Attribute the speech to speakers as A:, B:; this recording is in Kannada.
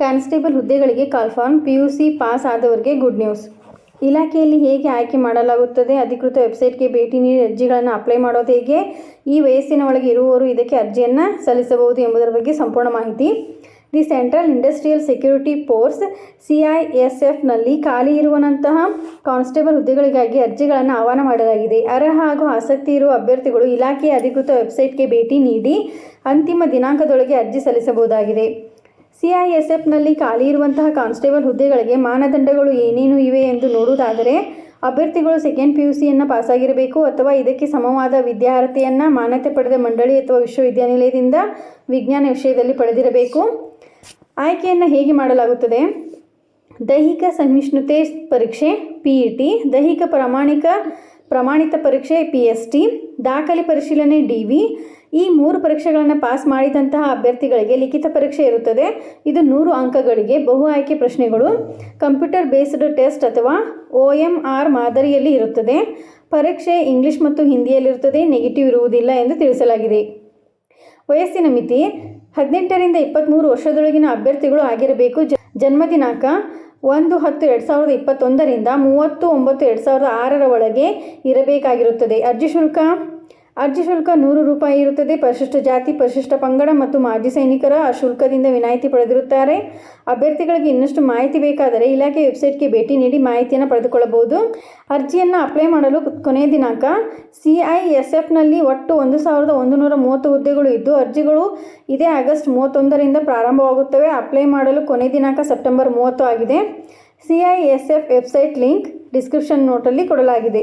A: ಕಾನ್ಸ್ಟೇಬಲ್ ಹುದ್ದೆಗಳಿಗೆ call form P U C pass ಆದವರಿಗೆ good news. ಇಲಾಖೆಯಲ್ಲಿ ಹೇಗೆ ಆಯ್ಕೆ ಮಾಡಲಾಗುತ್ತದೆ? ಅಧಿಕೃತ ವೆಬ್ಸೈಟ್ಗೆ ಭೇಟಿ ನೀಡಿ ಅರ್ಜಿಗಳನ್ನು ಅಪ್ಲೈ ಮಾಡೋದು ಹೇಗೆ? ಈ ವಯಸ್ಸಿನ ಒಳಗೆ ಇರುವವರು ಇದಕ್ಕೆ ಅರ್ಜಿಯನ್ನು ಸಲ್ಲಿಸಬಹುದು ಎಂಬುದರ ಬಗ್ಗೆ ಸಂಪೂರ್ಣ ಮಾಹಿತಿ. The central industrial security force, C I S ಎಫ್ನಲ್ಲಿ ಖಾಲಿ ಇರುವಂತಹ ಕಾನ್ಸ್ಟೇಬಲ್ ಹುದ್ದೆಗಳಿಗಾಗಿ ಅರ್ಜಿಗಳನ್ನು ಆಹ್ವಾನ ಮಾಡಲಾಗಿದೆ. ಅರ್ಹ ಹಾಗೂ ಆಸಕ್ತಿ ಇರುವ ಅಭ್ಯರ್ಥಿಗಳು ಇಲಾಖೆಯ ಅಧಿಕೃತ ವೆಬ್ಸೈಟ್ಗೆ ಭೇಟಿ ನೀಡಿ ಅಂತಿಮ ದಿನಾಂಕದೊಳಗೆ ಅರ್ಜಿ ಸಲ್ಲಿಸಬಹುದಾಗಿದೆ. ಸಿಐಎಸ್ಎಫ್ನಲ್ಲಿ ಖಾಲಿ ಇರುವಂತಹ ಕಾನ್ಸ್ಟೇಬಲ್ ಹುದ್ದೆಗಳಿಗೆ ಮಾನದಂಡಗಳು ಏನೇನು ಇವೆ ಎಂದು ನೋಡುವುದಾದರೆ, ಅಭ್ಯರ್ಥಿಗಳು ಸೆಕೆಂಡ್ ಪಿ ಯು ಸಿಯನ್ನು ಪಾಸಾಗಿರಬೇಕು ಅಥವಾ ಇದಕ್ಕೆ ಸಮವಾದ ವಿದ್ಯಾರ್ಹತೆಯನ್ನು ಮಾನ್ಯತೆ ಪಡೆದ ಮಂಡಳಿ ಅಥವಾ ವಿಶ್ವವಿದ್ಯಾನಿಲಯದಿಂದ ವಿಜ್ಞಾನ ವಿಷಯದಲ್ಲಿ ಪಡೆದಿರಬೇಕು. ಆಯ್ಕೆಯನ್ನು ಹೇಗೆ ಮಾಡಲಾಗುತ್ತದೆ? ದೈಹಿಕ ಸಹಿಷ್ಣುತೆ ಪರೀಕ್ಷೆ, ಪಿ ಇ ಟಿ, ದೈಹಿಕ ಪ್ರಾಮಾಣಿಕ ಪ್ರಮಾಣಿತ ಪರೀಕ್ಷೆ, ಪಿ ಎಸ್ ಟಿ, ದಾಖಲೆ ಪರಿಶೀಲನೆ, ಡಿ ವಿ ಈ ಮೂರು ಪರೀಕ್ಷೆಗಳನ್ನು ಪಾಸ್ ಮಾಡಿದಂತಹ ಅಭ್ಯರ್ಥಿಗಳಿಗೆ ಲಿಖಿತ ಪರೀಕ್ಷೆ ಇರುತ್ತದೆ. ಇದು ನೂರು ಅಂಕಗಳಿಗೆ ಬಹು ಆಯ್ಕೆ ಪ್ರಶ್ನೆಗಳು. ಕಂಪ್ಯೂಟರ್ ಬೇಸ್ಡ್ ಟೆಸ್ಟ್ ಅಥವಾ ಒ ಎಂ ಆರ್ ಮಾದರಿಯಲ್ಲಿ ಇರುತ್ತದೆ. ಪರೀಕ್ಷೆ ಇಂಗ್ಲಿಷ್ ಮತ್ತು ಹಿಂದಿಯಲ್ಲಿರುತ್ತದೆ. ನೆಗೆಟಿವ್ ಇರುವುದಿಲ್ಲ ಎಂದು ತಿಳಿಸಲಾಗಿದೆ. ವಯಸ್ಸಿನ ಮಿತಿ. ಹದಿನೆಂಟರಿಂದ ಇಪ್ಪತ್ತ್ಮೂರು ವರ್ಷದೊಳಗಿನ ಅಭ್ಯರ್ಥಿಗಳು ಆಗಿರಬೇಕು. ಜನ್ಮ ದಿನಾಂಕ ಒಂದು ಹತ್ತು ಎರಡು ಸಾವಿರದ ಇಪ್ಪತ್ತೊಂದರಿಂದ ಮೂವತ್ತು ಒಂಬತ್ತು ಎರಡು ಸಾವಿರದ ಆರರ ಒಳಗೆ ಇರಬೇಕಾಗಿರುತ್ತದೆ. ಅರ್ಜಿ ಶುಲ್ಕ. ಅರ್ಜಿ ಶುಲ್ಕ ನೂರು ರೂಪಾಯಿ ಇರುತ್ತದೆ. ಪರಿಶಿಷ್ಟ ಜಾತಿ, ಪರಿಶಿಷ್ಟ ಪಂಗಡ ಮತ್ತು ಮಾಜಿ ಸೈನಿಕರ ಆ ಶುಲ್ಕದಿಂದ ವಿನಾಯಿತಿ ಪಡೆದಿರುತ್ತಾರೆ. ಅಭ್ಯರ್ಥಿಗಳಿಗೆ ಇನ್ನಷ್ಟು ಮಾಹಿತಿ ಬೇಕಾದರೆ ಇಲಾಖೆ ವೆಬ್ಸೈಟ್ಗೆ ಭೇಟಿ ನೀಡಿ ಮಾಹಿತಿಯನ್ನು ಪಡೆದುಕೊಳ್ಳಬಹುದು. ಅರ್ಜಿಯನ್ನು ಅಪ್ಲೈ ಮಾಡಲು ಕೊನೆಯ ದಿನಾಂಕ ಸಿ ಐ ಒಟ್ಟು ಒಂದು ಸಾವಿರದ ಒಂದು ನೂರ ಮೂವತ್ತು ಹುದ್ದೆಗಳು ಇದ್ದು, ಅರ್ಜಿಗಳು ಇದೇ ಆಗಸ್ಟ್ ಮೂವತ್ತೊಂದರಿಂದ ಪ್ರಾರಂಭವಾಗುತ್ತವೆ. ಅಪ್ಲೈ ಮಾಡಲು ಕೊನೆಯ ದಿನಾಂಕ ಸೆಪ್ಟೆಂಬರ್ ಮೂವತ್ತು ಆಗಿದೆ. ಸಿ ವೆಬ್ಸೈಟ್ ಲಿಂಕ್ ಡಿಸ್ಕ್ರಿಪ್ಷನ್ ನೋಟಲ್ಲಿ ಕೊಡಲಾಗಿದೆ.